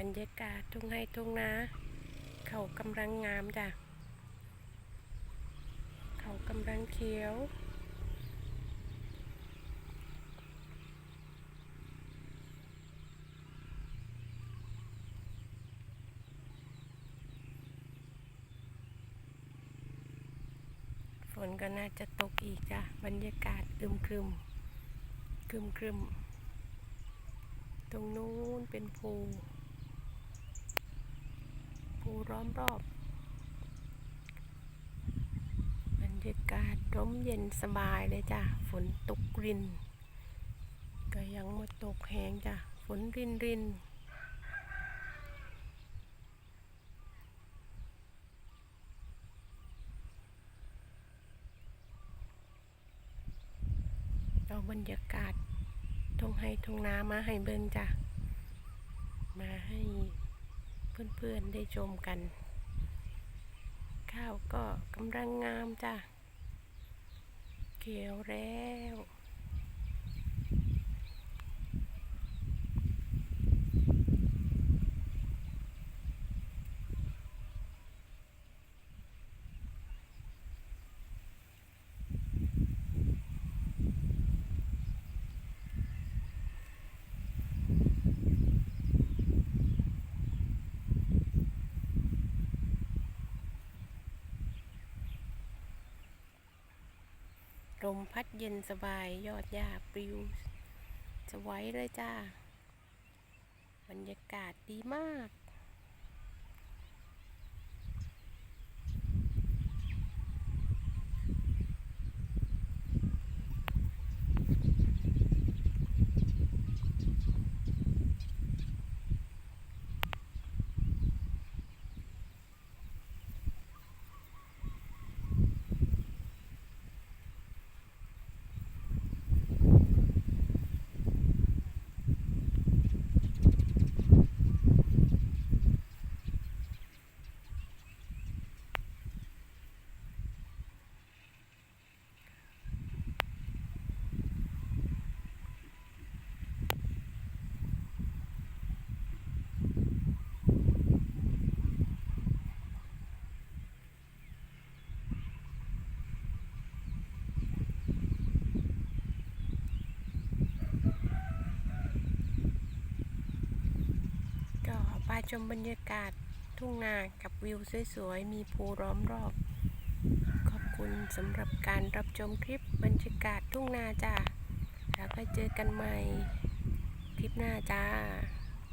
บรรยากาศทุ่งไร่ทุ่งนาเขากำลังงามจ้ะ เขากำลังเขียว ฝนก็น่าจะตกอีกจ้ะ บรรยากาศอึมครึมครึมครึมตรงนู้นเป็นภู ล้อมรอบบรรยากาศร่มเย็นสบายเลยจ้ะ ฝนตกริน ก็ยังมาตกแหงจ้ะ ฝนรินรินเอาบรรยากาศทงให้ทงนามาให้เบิ่งจ้ะ มาให้ เพื่อนๆได้ชมกัน ข้าวก็กำลังงามจ้ะเขียวแล้ว มพัดเย็นสบายยอดหญ้าปลิวสวยเลยจ้า บรรยากาศดีมาก ก็ไป ชมบรรยากาศทุ่งนากับวิวสวยๆ มีภูล้อมรอบ ขอบคุณสำหรับการรับชมคลิปบรรยากาศทุ่งนาจ้าแล้วก็เจอกันใหม่ คลิปหน้าจ้า